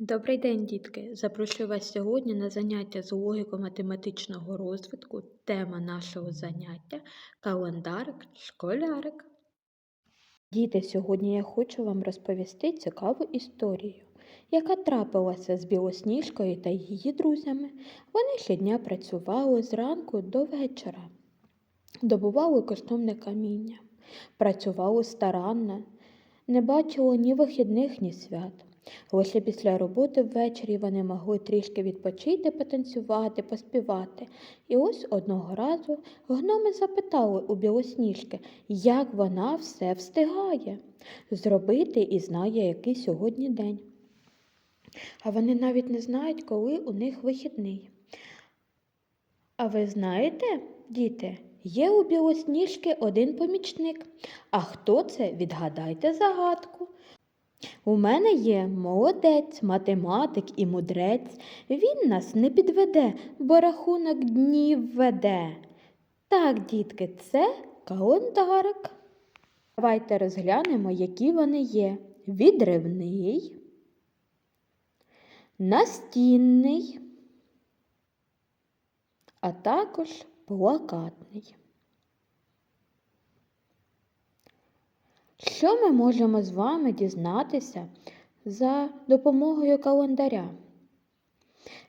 Добрий день, дітки! Запрошую вас сьогодні на заняття з логіко-математичного розвитку. Тема нашого заняття календарик школярик. Діти, сьогодні я хочу вам розповісти цікаву історію, яка трапилася з Білосніжкою та її друзями. Вони щодня працювали зранку до вечора, добували коштовне каміння, працювали старанно, не бачили ні вихідних, ні свят. Лише після роботи ввечері вони могли трішки відпочити, потанцювати, поспівати. І ось одного разу гноми запитали у білосніжки, як вона все встигає зробити і знає, який сьогодні день. А вони навіть не знають, коли у них вихідний. А ви знаєте, діти, є у білосніжки один помічник. А хто це? Відгадайте загадку. У мене є молодець, математик і мудрець. Він нас не підведе, бо рахунок днів веде. Так, дітки, це календарик. Давайте розглянемо, які вони є. Відривний, настінний, а також плакатний. Що ми можемо з вами дізнатися за допомогою календаря?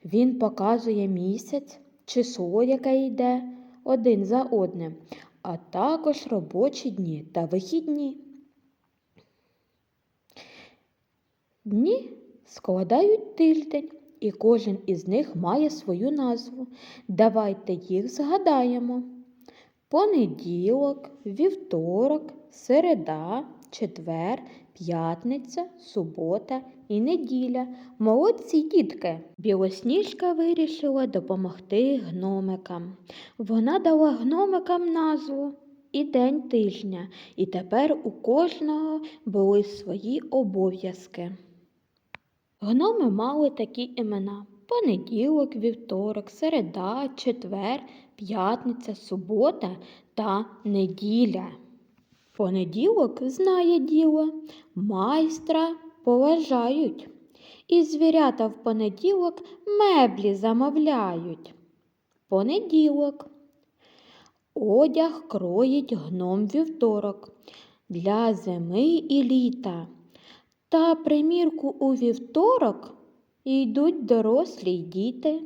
Він показує місяць, число, яке йде один за одним, а також робочі дні та вихідні. Дні складають тиждень, і кожен із них має свою назву. Давайте їх згадаємо. Понеділок, вівторок, середа, четвер, п'ятниця, субота і неділя. Молодці дітки. Білосніжка вирішила допомогти гномикам. Вона дала гномикам назву і день тижня, і тепер у кожного були свої обов'язки. Гноми мали такі імена понеділок, вівторок, середа, четвер, п'ятниця, субота та неділя. Понеділок знає діло, майстра поважають. І звірята в понеділок меблі замовляють. Понеділок. Одяг кроїть гном вівторок для зими і літа. Та примірку у вівторок йдуть дорослі й діти.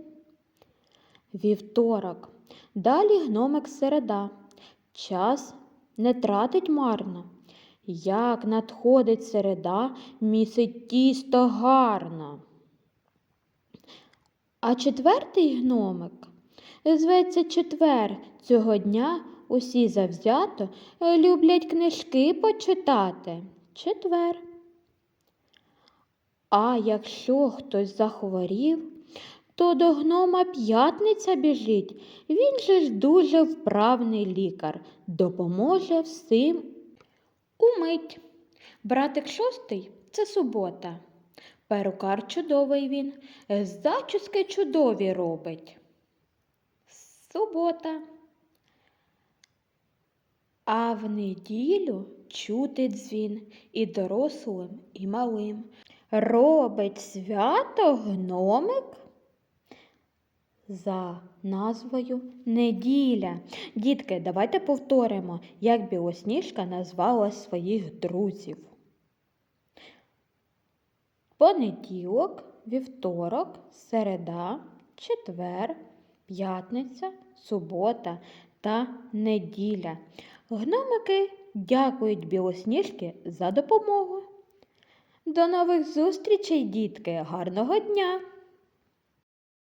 Вівторок. Далі гномик середа. Час не тратить марно. Як надходить середа, місить тісто гарно. А четвертий гномик зветься четвер. Цього дня усі завзято люблять книжки почитати. Четвер. А якщо хтось захворів, то до гнома п'ятниця біжить. Він же ж дуже вправний лікар, допоможе всім умить. Братик шостий це субота. Перукар чудовий він, зачіски чудові робить. Субота. А в неділю чути дзвін і дорослим, і малим. Робить свято гномик за назвою неділя. Дітки, давайте повторимо, як Білосніжка назвала своїх друзів. Понеділок, вівторок, середа, четвер, п'ятниця, субота та неділя. Гномики дякують Білосніжки за допомогу. До нових зустрічей, дітки! Гарного дня!